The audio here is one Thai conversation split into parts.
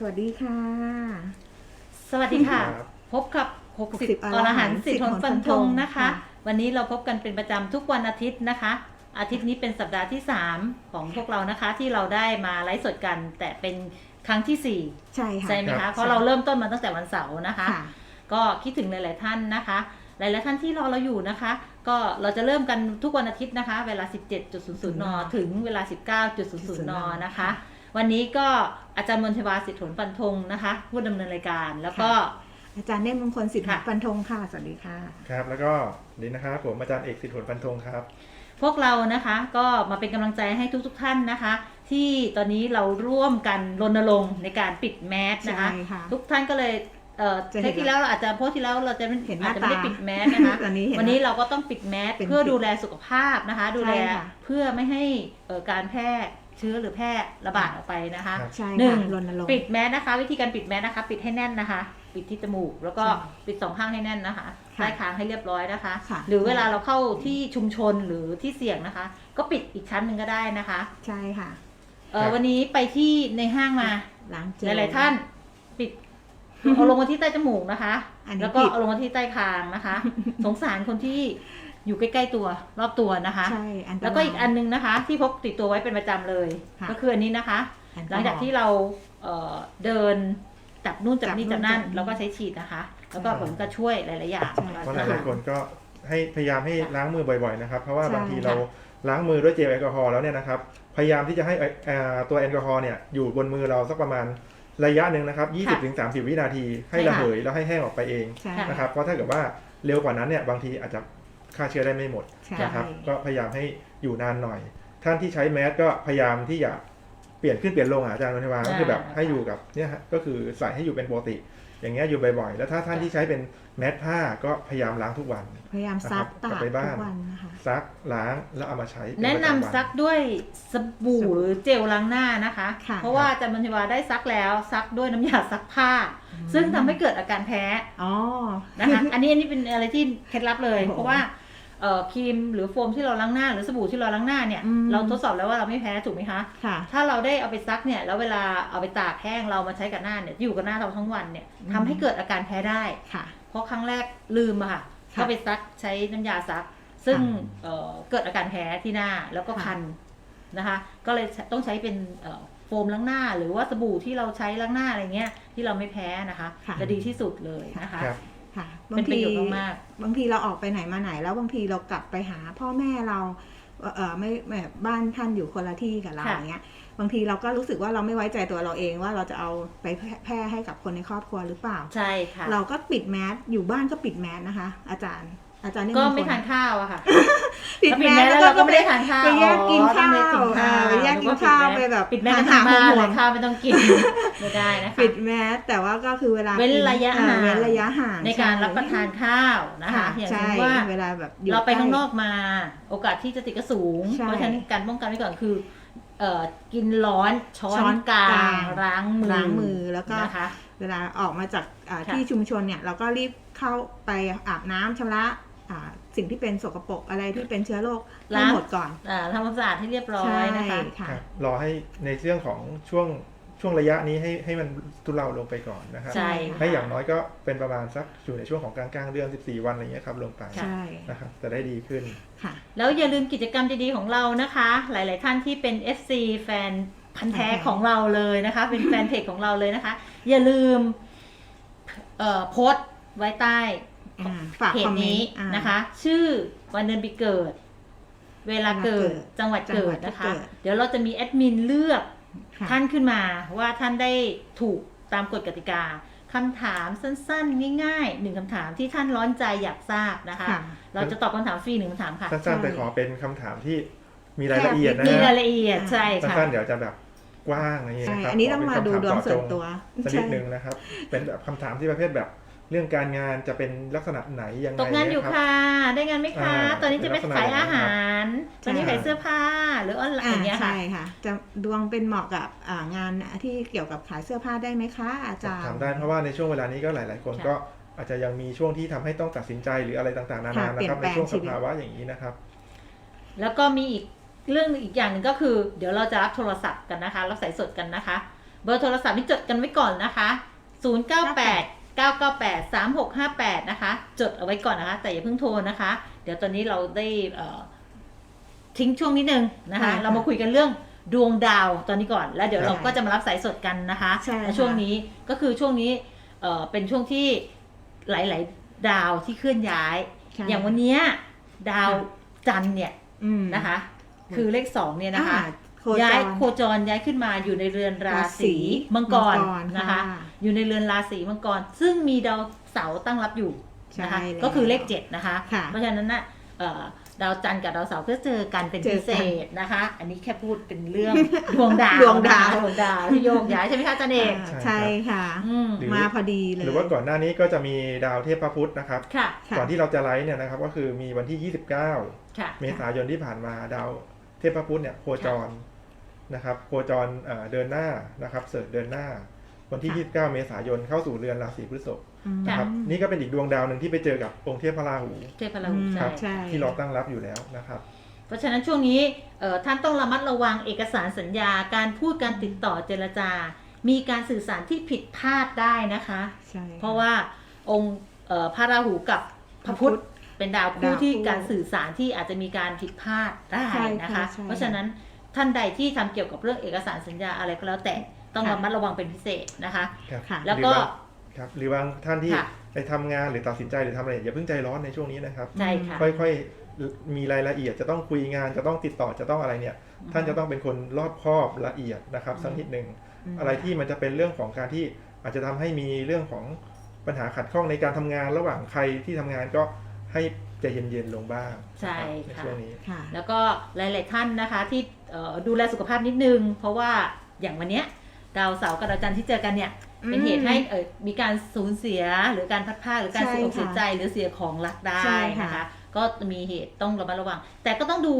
ค่ะสวัสดีค่ะ สวัสดีค่ะ ครับ พบกับ 60 60อรหันต์สิทธิ์หนฟันธงนะคะ ค่ะ วันนี้เราพบกันเป็นประจำทุกวันอาทิตย์นะคะ อาทิตย์นี้เป็นสัปดาห์ที่ 3 ของพวกเรานะคะ ที่เราได้มาไลฟ์สดกัน แต่เป็นครั้งที่ใช่4ค่ะ ใช่ไหมครัคะบ เพราะเราเริ่มต้นมาตั้งแต่วันเสาร์นะคะ ค่ะ ก็คิดถึงหลาย ๆ ท่านนะคะ หลาย ๆ ท่านที่รอเราอยู่นะคะ ก็เราจะเริ่มกันทุกวันอาทิตย์นะคะ เวลา 17.00 น ถึงเวลา 19.00 น นะคะ วันนี้ก็อาจารย์มนทวาสิทธิ์ผลฟันธงนะคะผู้ดำเนินรายการ แล้วก็ อาจารย์เนตรมงคลสิทธิ์ค่ะฟันธงค่ะ สวัสดีค่ะ ครับ แล้วก็นี่นะครับผมอาจารย์เอกสิทธิ์ผลฟันธงครับ พวกเรานะคะก็มาเป็นกำลังใจให้ทุกๆท่านนะคะ ที่ตอนนี้เราร่วมกันรณรงค์ในการปิดแมสนะคะ ใช่ค่ะทุกท่านก็เลยเอ่อจะเห็นเทปที่แล้วเราอาจจะโพสต์ที่แล้วเราจะไม่เห็นหอาน้าจจะไม่ได้ตาปิดแมสนะคะตอนนี้เห็นวันนี้เราก็ต้องปิดแมสเป็นเพื่อปิดดูแลสุขภาพนะคะ ดูแลใช่ค่ะ เพื่อไม่ให้เอ่อการแพร่ เชื้อหรือแพร่ระบาดออกไปนะคะครับใช่หนึ่งค่ะรณรงค์ปิดแมสนะคะ วิธีการปิดแมสนะคะ ปิดให้แน่นนะคะ ปิดที่จมูก แล้วก็ใช่ปิดสองข้างให้แน่นนะคะค่ะใต้คางให้เรียบร้อยนะคะค่ะหรือเวลาเราเข้าที่ชุมชนหรือที่เสี่ยงนะคะ ก็ปิดอีกชั้นหนึ่งก็ได้นะคะ ใช่ค่ะเอ่อครับวันนี้ไปที่ในห้างมาล้างเจหลลายๆท่านปิด เอาลงมาที่ใต้จมูกนะคะ อันนี้แล้วก็ปิด เอาลงมาที่ใต้คางนะคะ สงสารคนที่อยู่ใกล้ๆตัวรอบตัวนะคะ ใช่อันตราย แล้วก็อีกอันนึงนะคะ ที่พกติดตัวไว้เป็นประจำเลย ค่ะ ก็คืออันนี้นะคะแอลหอลังจากที่เราเอ่อเดินจับนู่นจับนี่จัจับบนู่นนั่นจับนี่แล้วก็ใช้ฉีดนะคะ แล้วก็ใช่ผลก็ช่วยหลายๆอย่างใช่ เพราะหลายๆคนก็ให้พยายามให้ล้างมือบ่อยๆนะครับ เพราะว่าใช่บางทีเราล้างมือด้วยเจลแอลกอฮอล์แล้วเนี่ยนะครับ พยายามที่จะให้เอ่อตัวแอลกอฮอล์เนี่ยอยู่บนมือเราสักประมาณ ระยะหนึ่งนะครับ 20-30 วินาที ให้ระเหยแล้วให้แห้งออกไปเองใช่ นะครับ เพราะถ้าเกิดว่าเร็วกว่านั้นเนี่ยบางทีอาจจะฆ่าเชื้อได้ไม่หมดใช่ นะครับ ก็พยายามให้อยู่นานหน่อย ท่านที่ใช้แมสก็พยายามที่จะเปลี่ยนขึ้นเปลี่ยนลงอะอาจารย์วันทวาก็คือแบบให้อยู่กับเนี่ยฮะก็คือใส่ให้อยู่เป็นปกติ อย่างเงี้ยอยู่บ่อยๆ แล้วถ้าท่านที่ใช้เป็นแมสผ้าก็พยายามล้างทุกวัน พยายามซักนะครับตากกลับไปบ้านทุกวันนะคะ ซักล้างแล้วเอามาใช้เป็แนะนำปรจำวัซักด้วยสบู่หรือเจลล้างหน้านะคะ ค่ะ เพราะว่าอาจารย์บัญชวาได้ซักแล้วซักด้วยน้ำยาซักผ้า ซึ่งทำให้เกิดอาการแพ้ อ๋อ นะคะ อันนี้อันนี้เป็นอะไรที่เคล็ดลับเลย โอ้โหเพราะว่าเอ่อ ครีมหรือโฟมที่เราล้างหน้าหรือสบู่ที่เราล้างหน้าเนี่ยอืมเราทดสอบแล้วว่าเราไม่แพ้ถูกไหมคะค่ะ ถ้าเราได้เอาไปซักเนี่ยแล้วเวลาเอาไปตากแห้งเรามาใช้กับหน้าเนี่ยอยู่กับหน้าเราทั้งวันเนี่ยอืมทำให้เกิดอาการแพ้ได้ค่ะ เพราะครั้งแรกลืมอะค่ะค่ะก็ไปซักใช้น้ำยาซัก ซึ่งค่ะเอ่อเกิดอาการแพ้ที่หน้าแล้วก็ค่ะคันนะคะ ก็เลยต้องใช้เป็นเอ่อโฟมล้างหน้า หรือว่าสบู่ที่เราใช้ล้างหน้าอะไรเงี้ยที่เราไม่แพ้นะคะค่ะจะดีที่สุดเลยนะคะ ครับค่ะเป็นประโยชน์มากบางทีเราออกไปไหนมาไหน แล้วบางทีเรากลับไปหาพ่อแม่เราเอ่อเออไม่แบบบ้านท่านอยู่คนละที่กับเราค่ะอย่างเงี้ย บางทีเราก็รู้สึกว่าเราไม่ไว้ใจตัวเราเองว่าเราจะเอาไปแพร่ให้กับคนในครอบครัวหรือเปล่า ใช่ค่ะ เราก็ปิดแมสอยู่บ้านก็ปิดแมสนะคะ อาจารย์ อาจารย์นี่ก็งคลไม่ทานข้าวอะค่ะปิดถ้าแมสแล้วแล้วเราก็ก็ไม่ได้ทานข้าวไปแยกกินอ๋อข้าวไม่ได้กินข้าวอ่าไปแยกกินข้าวไปแบบปิดแม่กันห่าทั้งงๆบ้านห่เลวยงๆข้าวไม่ต้องกินไม่ได้นะคะปิดแมสแต่ว่าก็คือเวลาเว้นระยะอ่ห่างเว้นระยะห่างในการช่รับประทานข้าวนะคะค่ะอย่างใช่เช่นว่าเวลาแบบอยู่เราไปข้างนใล้อกมา โอกาสที่จะติดก็สูงใช่เพราะฉะนั้นการป้องกันไว้ก่อนคือเอ่อกินร้อนช้อช้อนนกลากลางงล้างมือล้างมือแล้วก็นะคะเวลาออกมาจากอ่าค่ะที่ชุมชนเนี่ยเราก็รีบเข้าไปอาบน้ำชำระอ่า สิ่งที่เป็นสกปรกอะไรที่เป็นเชื้อโรคให้หมดก่อนอ่าทำความสะอาดให้เรียบร้อใช่ยนะคะค่ะครับรอให้ในเรื่องของช่วงช่วงระยะนี้ให้ให้มันทุเลาลงไปก่อนนะครับใช่ให้อย่างน้อยก็เป็นประมาณสักอยู่ในช่วงของกลางกลางๆเดือน 14 วันอะไรเงี้ยครับลงไปใช่นะครับจะได้ดีขึ้นค่ะ แล้วอย่าลืมกิจกรรมดีๆของเรานะคะ หลายๆท่านที่เป็น FC แฟนพันธ์แท้พันธ์แท้ของเราเลยนะคะ เป็นแฟนเพจของเราเลยนะคะ อย่าลืมเอ่อโพสต์ไว้ใต้อ่า ฝากเพคจอมเมนนี้ต์อ่านะคะ ชื่อวันเดือนปีเกิด เวลาเกิดเวลาเกิดจังหวัดจังเกิหวัดดนะคะ เกิด เดี๋ยวเราจะมีแอดมินเลือก ค่ะ ท่านขึ้นมาว่าท่านได้ถูกตามกฎกติกาคำถามสั้นๆ ง่ายๆหนึ่งคำถามที่ท่านร้อนใจอยากทราบนะคะ ค่ะ เราจะตอบคำถามฟรีหนึ่งคำถามค่ะสั้นๆ แต่ขอเป็นคำถามที่มีรายละเอียดนะมีฮะรายละเอียดใช่ค่ะ สั้นๆเดี๋ยวจะแบบกว้างอะไรอย่างเงี้ยใช่นะครับอันนี้ต้องมาดูดวงส่วนตัวสักนิดนึงนะครับ เป็นแบบคำถามที่ประเภทแบบ เรื่องการงานจะเป็นลักษณะไหนยังไงตกงานอยู่เยรับค่ะ ได้งานไหมคะอ่าตอนนี้จะไปขายอาหาร ตอนนี้ใช่ขายเสื้อผ้าหรือออนไลน์อ่าอย่างเงี้ยค่ะใช่ค่ะ จะดวงเป็นเหมาะกับอ่างานที่เกี่ยวกับขายเสื้อผ้าได้ไหมคะอาจารย์ถามได้เพราะว่าในช่วงเวลานี้ก็หลาย ๆ คนค่ะก็อาจจะยังมีช่วงที่ทำให้ต้องตัดสินใจหรืออะไรต่างๆ นานาค่ะนะครับเปลี่ในยนแปลงช่วงชีสวิตภาวะอย่างนี้นะครับ แล้วก็มีอีกเรื่องอีกอย่างหนึ่งก็คือ เดี๋ยวเราจะรับโทรศัพท์กันนะคะ รับสายสดกันนะคะ เบอร์โทรศัพท์นี่จดกันไว้ก่อนนะคะ 098 998 3658 นะคะ จดเอาไว้ก่อนนะคะ แต่อย่าเพิ่งโทรนะคะ เดี๋ยวตอนนี้เราได้เอ่อทิ้งช่วงนิดนึงนะคะใช่ค่ะเรามาคุยกันเรื่องดวงดาวตอนนี้ก่อน แล้วเดี๋ยวเราใช่ก็จะมารับสายสดกันนะคะใช่ค่ะและช่วงนี้ก็คือช่วงนี้เอ่อเป็นช่วงที่หลาย ๆ ดาวที่เคลื่อนย้ายใช่อย่างวันเนี้ยดาวจันทร์เนี่ยอืมนะคะ คือเลขสองเนี่ยนะคะอ่า โคจรย้ายโคจรย้ายขึ้นมาอยู่ในเรือนราศีมังกรนะคะอยู่ในเรือนราศีมังกร ซึ่งมีดาวเสาร์ตั้งรับอยู่นะคะ ใช่แล้วก็คือเลขเจ็ดนะคะ ค่ะเพราะฉะนั้นนะเอ่อดาวจันทร์กับดาวเสาร์ก็เจอกันเป็นเจอกันพิเศษนะคะ อันนี้แค่พูดเป็นเรื่อง ดวงดาวดวงดาว นะคะดวงดาวที่โยกย้ายใช่ไหมคะอาจันเอกอ่าใช่ค่ะ อืมหรือ มาพอดีเลย หรือว่าก่อนหน้านี้ก็จะมีดาวเทพพุธนะครับ ค่ะค่ะ ก่อนที่เราจะไลฟ์เนี่ยนะครับก็คือมีวันที่ 29 ค่ะ เมษายนที่ผ่านมาดาวเทพพุธเนี่ยโคจร นะครับโคจรเอ่อเดินหน้านะครับเสริร์ชเดินหน้า วันที่ค่ะ29 เมษายนเข้าสู่เรือนราศีพฤษภอืมนะครับนี่ก็เป็นอีกดวงดาวหนึ่งที่ไปเจอกับองค์เทพพระราหูเทพราหูอืมใช่ใช่ที่เราตั้งรับอยู่แล้วนะครับเพราะฉะนั้นช่วงนี้เอ่อท่านต้องระมัดระวังเอกสารสัญญา การพูดการติดต่อเจรจา มีการสื่อสารที่ผิดพลาดได้นะคะใช่เพราะว่าองค์เอ่อพระราหูกับพระพุธเป็นดาวคู่ดาวคู่ที่การสื่อสารที่อาจจะมีการผิดพลาดได้ใช่ค่ะนะคะใช่เพราะฉะนั้น ท่านใดที่ทำเกี่ยวกับเรื่องเอกสารสัญญาอะไรก็แล้วแต่ต้องค่ะระมัดระวังเป็นพิเศษนะคะครับค่ะแล้วก็หรือว่าครับหรือว่าท่านที่ค่ะไปทำงานหรือตัดสินใจหรือทำอะไรอย่าเพิ่งใจร้อนในช่วงนี้นะครับใช่ค่ะค่อยๆมีรายละเอียดจะต้องคุยงานจะต้องติดต่อจะต้องอะไรเนี่ย ท่านจะต้องเป็นคนรอบคอบละเอียดนะครับสักนิดหนึ่งมอะไรที่มันจะเป็นเรื่องของการที่อาจจะทำให้มีเรื่องของปัญหาขัดข้องในการทำงานระหว่างใครที่ทำงานก็ให้ ใจเย็นๆลงบ้างใช่นะครับในค่ะช่วงนี้ ค่ะ แล้วก็หลาย ๆ ท่านนะคะที่เอ่อดูแลสุขภาพนิดนึง เพราะว่าอย่างวันเนี้ยดาวเสาร์กับดาวจันทร์ที่เจอกันเนี่ยอืมเป็นเหตุให้เอ่อมีการสูญเสียหรือการพัดพลาดหรือการใช่เสียอกค่ะเสียใจหรือเสียของรักได้ใช่ค่ะ นะคะ ก็มีเหตุต้องระมัดระวัง แต่ก็ต้องดู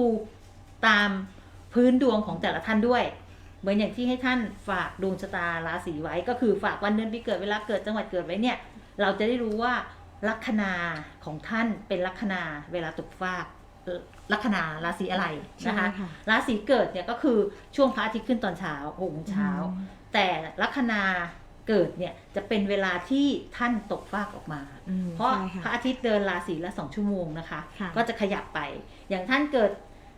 ตามพื้นดวงของแต่ละท่านด้วย เหมือนอย่างที่ให้ท่านฝากดวงชะตาราศีไว้ก็คือฝากวันเดือนปีเกิดเวลาเกิดจังหวัดเกิดไว้เนี่ย เราจะได้รู้ว่า ลัคนาของท่านเป็นลัคนาเวลาตกฟากเอ่อลัคนาราศีอะไรใช่นะคะค่ะราศีเกิดเนี่ยก็คือช่วงพระอาทิตย์ขึ้นตอนเช้าหกโมงเช้า แต่ลัคนาเกิดเนี่ยจะเป็นเวลาที่ท่านตกฟากออกมาอืมเพราะใช่พระค่ะอาทิตย์เดินราศีละสองชั่วโมงนะคะค่ะก็จะขยับไปอย่างท่านเกิด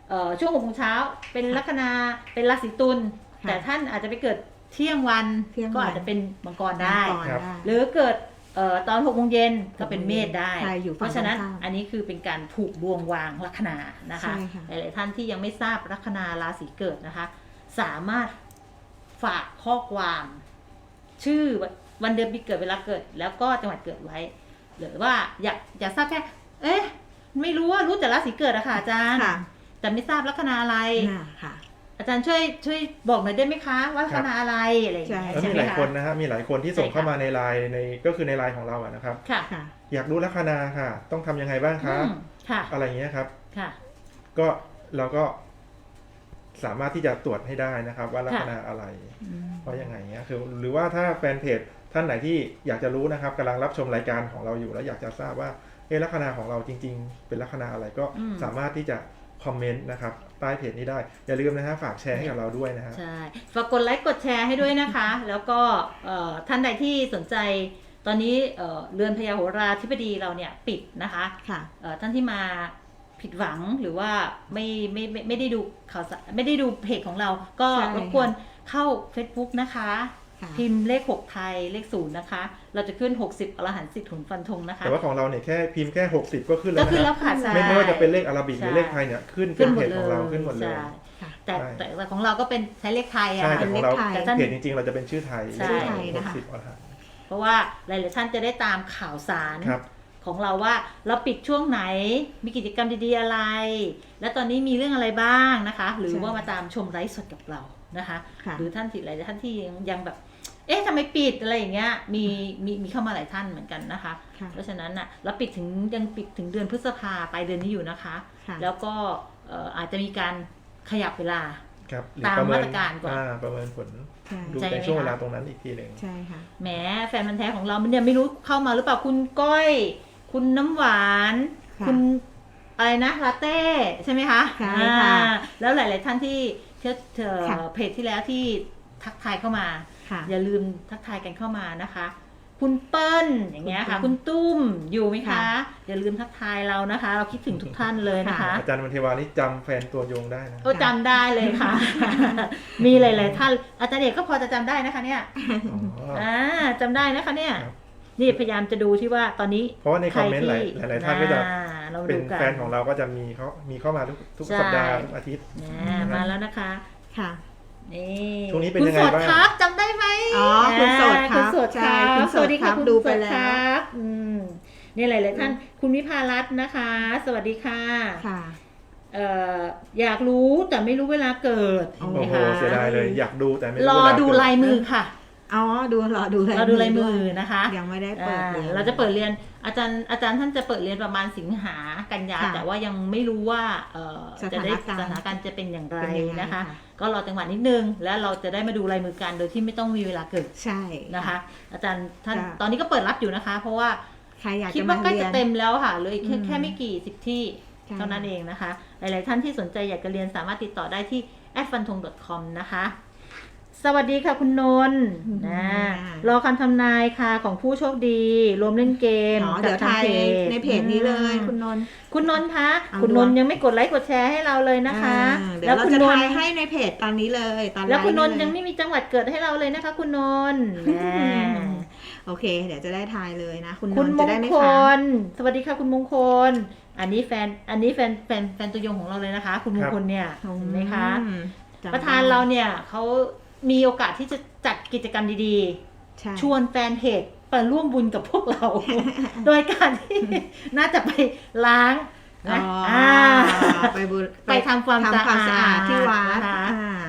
เอ่อช่วงหกโมงเช้าเป็นลัคนาเป็นราศีตุลค่ะแต่ท่านอาจจะไปเกิดเที่ยงวันเที่ยงวันก็อาจจะเป็นมังกรได้ก่อนครับได้หรือเกิด เอ่อตอนหกโมงเย็นก็เป็นเมษได้ ใช่อยู่เพฝั่งราะฉะนั้นตรงข้ามอันนี้คือเป็นการผูกดวงวางลัคนานะคะ ใช่ค่ะ หลายๆท่านที่ยังไม่ทราบลัคนาราศีเกิดนะคะ สามารถฝากข้อความ ชื่อวันเดือนปีเกิดเวลาเกิด แล้วก็จังหวัดเกิดไว้ หรือว่าอยากอยากทราบแค่เอ๊ะ ไม่รู้ว่ารู้แต่ราศีเกิดอะค่ะอาจารย์ ค่ะแต่ไม่ทราบลัคนาอะไร น่ะค่ะ อาจารย์ช่วยช่วยบอกหน่อยได้ไหมคะ ว่าลัคนาอะไรอะไรอย่างเงี้ยใช่แล้วใช่มีไหหมลายคะ คนนะฮะมีหลายคนที่ส่งใช่ค่ะ เข้ามาในไลน์ในก็คือในไลน์ของเราอะนะครับ ค่ะค่ะ อยากรู้ลัคนาค่ะ ต้องทำยังไงบ้างคะอืมค่ะอะไรอย่างเงี้ยครับ ค่ะ ก็เราก็สามารถที่จะตรวจให้ได้นะครับ ว่าลัคนาอะไรอืมว่ายังไงเงี้ยคือหรือว่าถ้าแฟนเพจท่านไหนที่อยากจะรู้นะครับกำลังรับชมรายการของเราอยู่ แล้วอยากจะทราบว่าเอะลัคนาของเราจริง ๆ เป็นลัคนาอะไรก็อืม สามารถที่จะ คอมเมนต์นะครับใต้เพจนี้ได้ อย่าลืมนะฮะฝากแชร์ให้กับเราด้วยนะฮะใช่ฝากกดไลค์กดแชร์ให้ด้วยนะคะ แล้วก็เอ่อท่านใดที่สนใจตอนนี้เอ่อเรือนพยาโหราธิบดีเราเนี่ยปิดนะคะค่ะเอ่อท่านที่มาผิดหวังหรือว่าไม่ไม่ไม่ไม่ได้ดูข่าวสารไม่ได้ดูเพจของเรา ก็ใช่รบกวนเข้า Facebook นะคะค่ะ พิมพ์เลข 6 ไทยเลขศูนย์นะคะ เราจะขึ้น 60 อรหันต์สิทธิ์หุนฟันธงนะคะ แต่ว่าของเราเนี่ยแค่พิมพ์แค่ 60 ก็ขึ้นแล้ก็วขึ้นนะแล้วค่ะใช่ ไม่ไม่ว่าจะเป็นเลขอาราบิกหรือใช่เลขไทยเนี่ยขึ้นขึ้เป็นนหมเพดจเลของเราขึ้นหมดเลยใช่ค่ะแต่ใช่แต่แต่ของเราก็เป็นใช้เลขไทยอะใช่ค่ะแต่ของเราเลขไทยแต่ท่านเพจจริงๆ เราจะเป็นชื่อไทยใช่ชื่อไทยนะคะหกสิบอรหันต์เพราะว่าหลายๆท่านจะได้ตามข่าวสารครับของเราว่าเราปิดช่วงไหนมีกิจกรรมดีๆอะไร และตอนนี้มีเรื่องอะไรบ้างนะคะ หรือใช่ว่ามาตามชมไลฟ์สดกับเรานะคะค่ะหรือท่านที่หลายท่านที่ยังยังแบบ เอ๊ะทำไมปิดอะไรอย่างเงี้ยมีมีมีเข้ามาหลายท่านเหมือนกันนะคะ ค่ะ เพราะฉะนั้นน่ะเราปิดถึงยังปิดถึงเดือนพฤษภาปลายเดือนนี้อยู่นะคะ ค่ะ แล้วก็เอ่ออาจจะมีการขยับเวลา ครับหรือตามประเมินมาตรการก่อน อ่าประเมินผล ใช่ดูใช่ไหมในช่วงคะเวลาตรงนั้นอีกทีหนึ่ง ใช่ค่ะ แหมแฟนมันธุ์แท้ของเรามันเนี่ยไม่รู้เข้ามาหรือเปล่าคุณก้อย คุณน้ำหวาน ค่ะคุณอะไรนะลาเต้ใช่ไหมคะใช่ค่ะอ่าแล้วหลาย ๆ ท่านที่เชื่อเอ่อค่ะ เพจที่แล้วที่ทักทายเข้ามา ค่ะ อย่าลืมทักทายกันเข้ามานะคะ คุณเปิ้ลอย่างเงี้ยค่ะ คุคุณณตุ้มอยู่ไหมคะ ค่ะ อย่าลืมทักทายเรานะคะ เราคิดถึงทุกท่านเลยนะคะ อาจารย์วันเทวานี่จำแฟนตัวยงได้นะ โอ้จำได้เลยค่ะ มีหลายๆท่านอาจารย์เอกก็พอจะจำได้นะคะ เนี่ยอ๋ออ่าจำได้นะคะ เนี่ย ครับ นี่พยายามจะดูที่ว่าตอนนี้เพราะว่าในคอมเมนต์หลายหลายๆท่านก็จะอ่เราเป็นดูกันแฟนของเราก็จะมีเขามีเข้ามาทุกทุกใช่ สัปดาห์ทุกอาทิตย์ อ่ามาแล้วนะคะ ค่ะ นี่ช่วงนี้เป็นคุณยังไงสดบ้างครับจำได้ไหมอ๋อคุณสดครับคุณสดใช่ครับคุณสดสวัสดีครัค่ะบคุณดูสไปดแล้ว ครับอืมนี่หลายๆท่าน คุณวิภารัตน์นะคะ สวัสดีค่ะ ค่ะ เอ่ออยากรู้แต่ไม่รู้เวลาเกิดโอ้ เห็นไหมโอ้โหคะเสียดายเลย อยากดูแต่ไม่รอเวลดูเกิลายมือค่ะ อ๋อดูรอดูลายรอดูลายมืด้อวนะคะ ยังไม่ได้เปิดอ่าเรียนเราจะเปิดเรียนอาจารย์อาจารย์ท่านจะเปิดเรียนประมาณสิงหากันยาค่ะแต่ว่ายังไม่รู้ว่าเอ่อสจะถานได้การณ์สถานการณ์จะเป็นอย่างไรเป็นยังไงนะคะค่ะก็รอจังหวะนิดนึง แล้วเราจะได้มาดูลายมือกันโดยที่ไม่ต้องมีเวลาเกิดใช่นะคะ อาจารย์ท่านค่ะตอนนี้ก็เปิดรับอยู่นะคะ เพราะว่าใครอยากคิดจะว่ามาใกล้เรียจะนเต็มแล้วค่ะเหลยแค่อืมแค่ไม่กี่สิบที่ใช่เท่านั้นเองนะคะ หลาย ๆ ท่านที่สนใจอยากจะเรียนสามารถติดต่อได้ที่ a d f a n t o n g c o m นะคะ สวัสดีค่ะคุณนนท์นะรอคำทำนายค่ะของผู้โชคดี รวมเล่นเกมอ๋อเดี๋ยวกับถ่ายทงในเพจนี้เลยอืมคุณนนท์คุณนนท์คะเอาคุณนนท์ดวงยังไม่กดไลค์กดแชร์ให้เราเลยนะคะอ่าเดี๋ยวเราคุณจะนนถ่ายท์ให้ในเพจตอนนี้เลยตอนแล้วคุณนไลนฟ์ท์ยังไม่มีจังหวัดเกิดให้เราเลยนะคะ คุณนนท์แหมโอเค เดี๋ยวจะได้ถ่ายเลยนะ คุณนคุณนท์มจะงได้ไม่คค้างลสวัสดีค่ะคุณมงคล อันนี้แฟนอันนี้แฟนแฟนแฟนตัวยงของเราเลยนะคะ คุณมงคลเนี่ยเห็นไหมคะอืมจำประธานเราเนี่ยเขา มีโอกาสที่จะจัดกิจกรรมดีใช่ๆชวนแฟนเพจไปร่วมบุญกับพวกเรา โดยการที่น่าจะไปล้างอ๋นะออ่า ไปบุญไปทำความทำความสะอาดที่วัดนะคะอ่า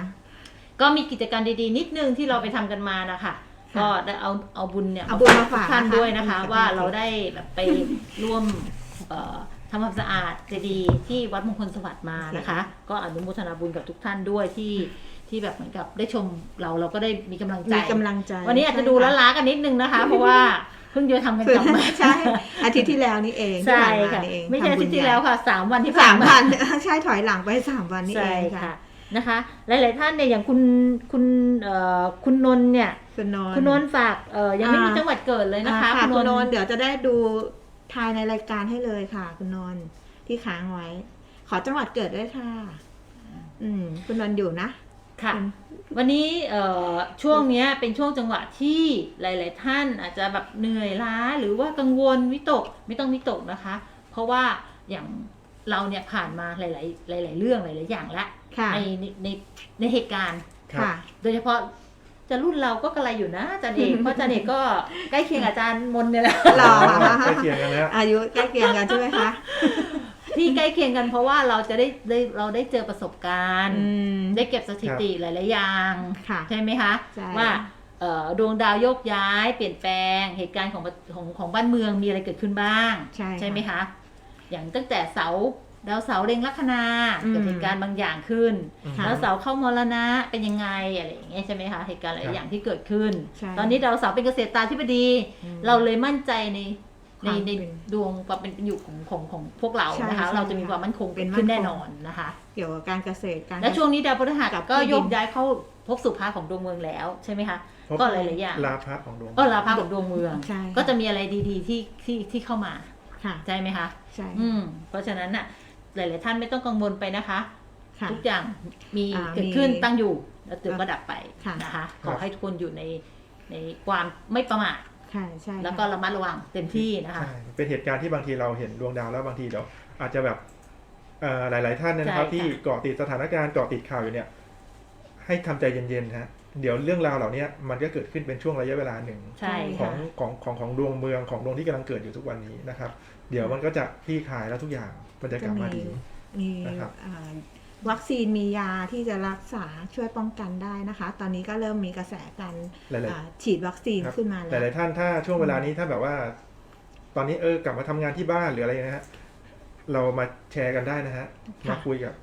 ก็มีกิจกรรมดีๆ นิดนึงที่เราไปทำกันมานะคะ ค่ะก็ได้เอาเอาบุญเนี่ยเอาบุญมาฝากทุท่านนะคะด้วยนะคะบุญฝากว่าเราได้แบบไปร่วมเอ่อ ทำความสะอาดเจดีย์ที่วัดมงคลสวัสดิ์มานะคะ ก็อนุโมทนาบุญกับทุกท่านด้วยที่ที่แบบเหมือนกับได้ชมเราเราก็ได้มีกำลังใจ มีกำลังใจวันนี้อาจจะดูล้าล้าๆกันนิดนึงนะคะ เพราะว่าเพิ่งจะทำกันคือกลับมาใช่อาทิตย์ที่แล้วนี่เองใช่ที่ผ่านมาค่ะนี่เองไม่ใช่อาทำบุทิตญย์ที่ใหญ่แล้วค่ะสามวันที่สาผ่ามนมาวันใช่ถอยหลังไปสามวันนี่เอใช่งค่ะค่ะนะคะหลาย ๆ ท่านเนี่ยอย่างคุณคุณเอ่อคุณนนท์เนี่ยคุณนนท์คุณนนท์ฝากเอ่อยังไม่มีอ่าจังหวัดเกิดเลยนะคะอ่าคุณนนท์ท์เดี๋ยวจะได้ดู ทายในรายการให้เลยค่ะคุณนนท์ที่ค้างไว้ ขอจังหวัดเกิดด้วยค่ะ อืม คุณนนท์อยู่นะค่ะอืมวันนี้เอ่อช่วงเนี้ยเป็นช่วงจังหวะที่หลาย ๆ ท่านอาจจะแบบเหนื่อยล้าหรือว่ากังวลวิตกไม่ต้องวิตกนะคะ เพราะว่าอย่างเราเนี่ยผ่านมาหลาย ๆ หลาย ๆ เรื่องหลาย ๆ อย่างละค่ะในในในในเหตุการณ์ครับค่ะ โดยเฉพาะ จะรุ่นเราก็กระไรอยู่นะอาจารย์เอกเพราะอาจารย์เอกก็ใกล้เคียงอาจารย์มนเนี่ยแหละหรอใกล้เคียงกันนะฮะอายุใกล้เคียงกันใช่ไหมคะที่ใกล้เคียงกันเพราะว่าเราจะได้ได้เราได้เจอประสบการณ์อืมได้เก็บสถิติหลาย ๆ อย่างค่ะใช่ไหมคะใช่ว่าเอ่อดวงดาวโยกย้ายเปลี่ยนแปลงเหตุการณ์ของของของบ้านเมืองมีอะไรเกิดขึ้นบ้าง ใช่ค่ะไหมคะ อย่างตั้งแต่เสา ดาวเสาเล็งลัคนาอืมเกิดเหตุการณ์บางอย่างขึ้นค่ะแล้วเสาเข้ามรณะเป็นยังไงอะไรอย่างเงี้ยใช่ไหมคะเหตุการณ์หลายอย่างที่เกิดขึ้นใช่ตอนนี้ดาวเสาเป็นเกษตรตาธิบดีอืมเราเลยมั่นใจในในความในเป็นดวงความเป็นอยู่ของของของพวกเราใช่นะคะใช่เราจะมีความมั่นคงเป็นมั่นขึ้นคงแน่นอนนะคะ เกี่ยวกับการเกษตรการและช่วงนี้ดาวพฤหัสกับก็ที่ดินโยกย้ายเข้าพบสุภาของดวงเมืองแล้วใช่ไหมคะพบก็หลายๆอย่างลาภะของดวงก็ลาภาของดวงเมืองใช่ก็จะมีอะไรดีๆที่ที่ที่เข้ามาค่ะใช่ไหมคะใช่อืมเพราะฉะนั้นน่ะ หลาย ๆ ท่านไม่ต้องกังวลไปนะคะ ค่ะ ทุกอย่างมีอ่าเกิดขึ้นมีตั้งอยู่ แล้วเดี๋ยวก็ดับไปค่ะ นะคะคขรับอให้ทุกคนอยู่ในในความไม่ประมาทค่ะใช่แล้วก็ค่ะระมัดระวังเต็มที่นะคะ ใช่เป็นเหตุการณ์ที่บางทีเราเห็นดวงดาวแล้วบางทีเดี๋ยวอาจจะแบบเอ่อหลาย ๆ ท่านนะครับ ใช่ค่ะ ที่เกาะติดสถานการณ์เกาะติดข่าวอยู่เนี่ย ให้ทำใจเย็นๆฮะเดี๋ยวเรื่องราวเหล่านี้มันก็เกิดขึ้นเป็นช่วงระยะเวลาหนึ่ง ใช่ขอค่ะ งของของของดวงเมืองของดวงที่กำลังเกิดอยู่ทุกวันนี้นะครับ เดี๋ยวมันก็จะคลี่คลายแล้วทุกอย่าง มันจะกลับมาดี มีนะครับ อ่าวัคซีนมียาที่จะรักษาช่วยป้องกันได้นะคะ ตอนนี้ก็เริ่มมีกระแสการหลายอ่าฉีดวัคซีนครับขึ้นมาๆหแล้ว ลายๆท่านถ้าช่วงเวลานี้ถ้าแบบว่า ตอนนี้เออกลับมาทำงานที่บ้านหรืออะไรนะฮะเรามาแชร์กันได้นะฮะมาคุยกับ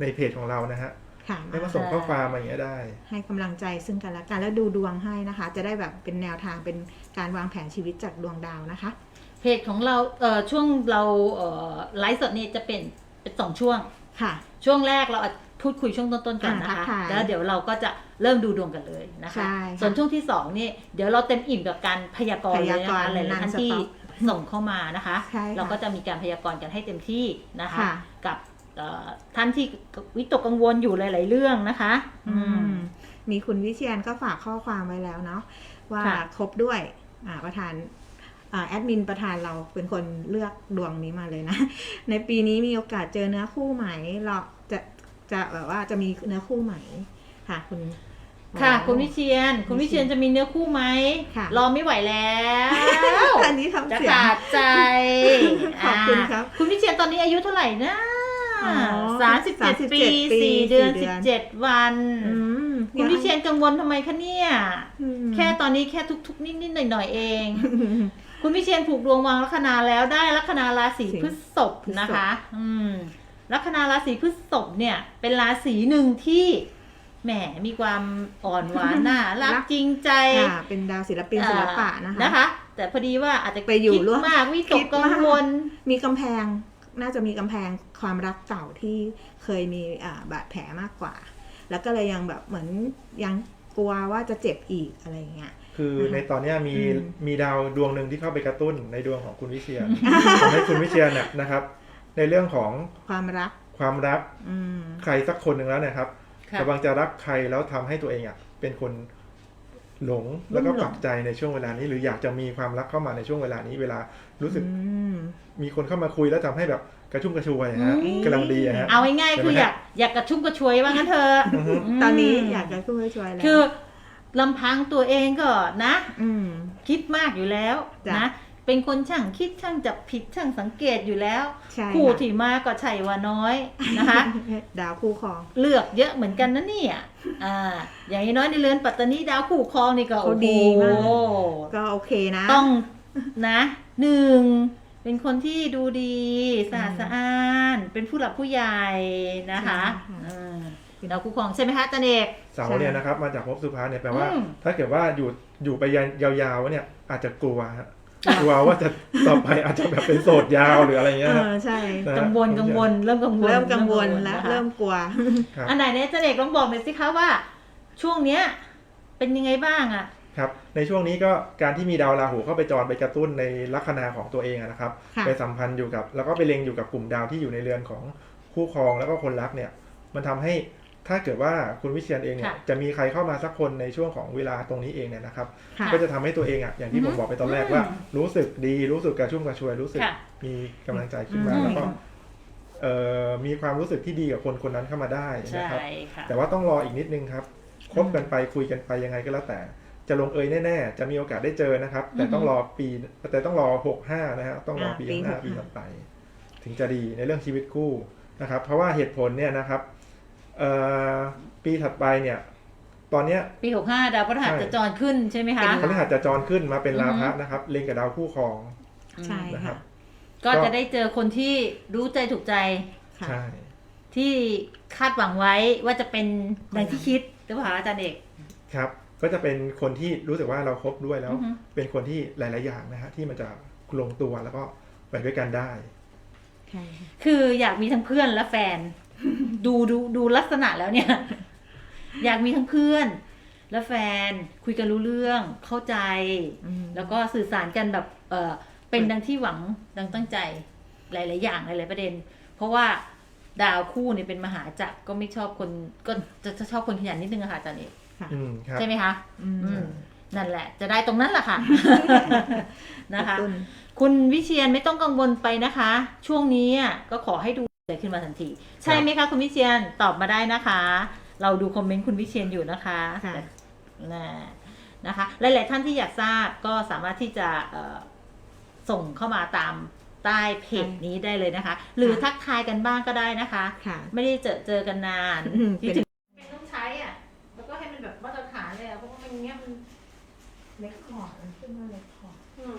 ในเพจของเรานะฮะค่ะให้มาส่งข้อความมาอย่างเงี้ยได้ ให้กำลังใจซึ่งกันและกันแล้วดูดวงให้นะคะ จะได้แบบเป็นแนวทางเป็นการวางแผนชีวิตจากดวงดาวนะคะ เพจของเราเอ่อช่วงเราเอ่อไลฟ์สดนี่จะเป็นเป็นสองช่วง ค่ะ ช่วงแรกเราอาจพูดคุยช่วงต้นๆก่อนนะอ่าทัคะกทายแล้วเดี๋ยวเราก็จะเริ่มดูดวงกันเลยนะคะ ใช่ค่ะส่วนช่วงที่สองนี่เดี๋ยวเราเต็มอิ่มกับการพยากรณ์เลยนะพยากคะรณ์หลายๆท่าน non-stop ที่ส่งเข้ามานะคะ ใช่ค่ะเราก็จะมีการพยากรณ์กันให้เต็มที่นะคะ ค่ะ กับเอ่อท่านที่วิตกกังวลอยู่หลาย ๆ เรื่องนะคะ อือืม มมีคุณวิเชียนก็ฝากข้อความไว้แล้วเนาะว่าค่ะ ครบด้วย อ่าประธานอ่า แอดมินประธานเราเป็นคนเลือกดวงนี้มาเลยนะ ในปีนี้มีโอกาสเจอเนื้อคู่ไหมเราจะจะแบบว่าจะมีเนื้อคู่ไหมค่ะคุณค่ะโอ้คุณวิเชียน คุณวิเชียนจะมีเนื้อคู่ไหมค่ะรอไม่ไหวแล้วอันนี้ทำจะเสียงขาดใจขอบคุณครับอ่าคุณวิเชียนตอนนี้อายุเท่าไหร่นะอ๋อสามสิบเจ็ด37ปีปีสี่เดือนสี่สิเดืบอนเจ็ดวันอืมคุณวิเชียนกังวลทำไมคะเนี่ยอืมแค่ตอนนี้แค่ทุกๆนิดๆหน่อยๆเอง คุณวิเชียนผูกดวงวางลัคนาแล้วได้ลัคนาราศีสิงห์พฤษภนะคะ อืมลัคนาราศีพฤษภเนี่ย เป็นราศีหนึ่งที่แหมมีความอ่อนหวานน่ารักรักจริงใจอ่าเป็นดาวศิลปินศิลปะนะคะนะคะ แต่พอดีว่าอาจจะไปอยู่คิดร่วมมากวิตคิกดกัมางกวลมีกำแพงน่าจะมีกำแพงความรักเก่าที่เคยมีอ่าบาดแผลมากกว่า แล้วก็เลยยังแบบเหมือนยังกลัวว่าจะเจ็บอีกอะไรอย่างเงี้ย คือนะคะในตอนเนี้ยมีอืมมีดาวดวงหนึ่งที่เข้าไปกระตุ้นในดวงของคุณวิเชียนทำให้คุณวิเชียนน่ะนะครับ ในเรื่องของความรักความรักอืมใครสักคนหนึ่งแล้วเนะครับค่ะกำลังจะรักใครแล้วทำให้ตัวเองอะเป็นคนหลงแล้วก็ปักใจในช่วงเวลานี้ หรืออยากจะมีความรักเข้ามาในช่วงเวลานี้เวลารู้สึกอืมมีคนเข้ามาคุยแล้วทำให้แบบกระชุ่มกระชวยฮะอืมกำลังดีอะฮะเอาง่ายๆคืออยากอยากกระชุ่มกระชวยว่างั้นเถอะอือฮึมตอนนี้อยากจะช่วยช่วยแล้วคือ ลำพังตัวเองก็นะ อืม คิดมากอยู่แล้วจ้ะ นะ เป็นคนช่างคิดช่างจับผิดช่างสังเกตอยู่แล้ว ใช่คู่ค่ะที่มาก็ใช่ว่าน้อยนะคะ ดาวคู่ครอง เลือกเยอะเหมือนกันนะเนี่ยอ่า อย่างน้อยในเรือนปัตตานีดาวคู่ครองนี่ก็เขาโอ้โห ดีมาก ก็โอเคนะ ต้องนะหนึ่งเป็นคนที่ดูดีสะอาดอืมสะอ้าน เป็นผู้หลักผู้ใหญ่นะคะใช่ค่ะอื มดาวคู่ครองใช่ไหมคะอาจันเอก เสาเนี่ยนะครับมาจากภพสุภาเนี่ยแปลว่า อืม ถ้าเกิดว่าอยู่อยู่ไปยาวๆเนี่ยอาจจะกลัวฮะกลัวว่าจะต่อไปอาจจะแบบเป็นโสดยาวหรืออะไรเอเงี้ยฮะ อใช่ นะ กังวลกังวลเริ่มกังวลเริ่มกังวลแล้วนะคะเริ่มกลัว ครับ อันไหนเนี่ยอาจันเอกลองบอกหน่อยสิคะว่า ช่วงเนี้ยเป็นยังไงบ้างอะครับในช่วงนี้ก็การที่มีดาวราหูเข้าไปจรไปกระตุ้นในลัคนาของตัวเองอะนะครับค่ะ ไปสัมพันธ์อยู่กับ แล้วก็ไปเล็งอยู่กับกลุ่มดาวที่อยู่ในเรือนของคู่ครองแล้วก็คนรักเนี่ยมันทำให้ ถ้าเกิดว่าคุณวิเชียนเองเนี่ยจะมีใครเข้ามาสักคนในช่วงของเวลาตรงนี้เองเนี่ยนะครับค่ะก็จะทำให้ตัวเองอะอย่างที่ผมบอกไปตอนแรกว่า รู้สึกดีรู้สึกกระชุ่มกระชวยรู้สึกค่ะมีกำลังใจขึ้นมาอืมแล้วก็เอ่อมีความรู้สึกที่ดีกับคนคนนั้นเข้ามาได้ใช่นะครับค่ะแต่ว่าต้องรออีกนิดนึงครับคบกันไปคุยกันไปยังไงก็แล้วแต่ จะลงเอยแน่ ๆ จะมีโอกาสได้เจอนะครับ แต่ต้องรอปี แต่ต้องรอหกห้านะฮะต้องรอปีอ่าปีข้างหน้า65ปีต่อไป ถึงจะดีในเรื่องชีวิตคู่นะครับ เพราะว่าเหตุผลเนี่ยนะครับเอ่อ ปีถัดไปเนี่ย ตอนเนี้ยปีหกห้าดาวพฤหัสใช่จะจรขึ้นใช่ไหมคะพฤหัสจะจรขึ้นมาเป็นอือฮึราพะนะครับเล็งกับดาวคู่ครองใช่นะครัค่ะบก็จะได้เจอคนที่รู้ใจถูกใจค่ะใช่ที่คาดหวังไว้ว่าจะเป็นดังที่คิดหรือเปล่าคะอาจารย์เอกครับ ก็จะเป็นคนที่รู้สึกว่าเราครบด้วยแล้วอือฮึเป็นคนที่หลาย ๆ อย่างนะฮะที่มันจะลงตัวแล้วก็ไปด้วยกันได้ใช่ค่ะคืออยากมีทั้งเพื่อนและแฟน ดูดูดูลักษณะแล้วเนี่ย อยากมีทั้งเพื่อน และแฟนคุยกันรู้เรื่องเข้าใจ อืม แล้วก็สื่อสารกันแบบเออเป็นดังที่หวังดังตั้งใจหลาย ๆ อย่างหลาย ๆ ประเด็น เพราะว่าดาวคู่เนี่ยเป็นมหาจักรก็ไม่ชอบคนก็จะจะชอบคนขยันนิดนึงอะค่ะอาจารย์เอกค่ะอืมครับ ใช่ไหมคะอืมอืมนั่นแหละ จะได้ตรงนั้นแหละค่ะ นะคะ กรตุ้ คุณวิเชียนไม่ต้องกังวลไปนะคะ ช่วงนี้อะก็ขอให้ดู เกิดขึ้นมาทันที ใช่ไหมคะคุณวิเชียนตอบมาได้นะคะ เราดูคอมเมนต์คุณวิเชียนอยู่นะคะค่ะนะนะคะหลาย ๆ ท่านที่อยากทราบก็สามารถที่จะเอ่อส่งเข้ามาตามใต้เพจนี้ได้เลยนะคะ หรือทักทายกันบ้างก็ได้นะคะค่ะไม่ได้เจอเจอกันนานอืมคิดถึงเป็นต้องใช้อะ แล้วก็ให้มันแบบมาตรฐานเลยอะเพราะว่ามันเงี้ยมันเล็กคอร์ดมันขึ้นว่าเล็กคอร์ด อืม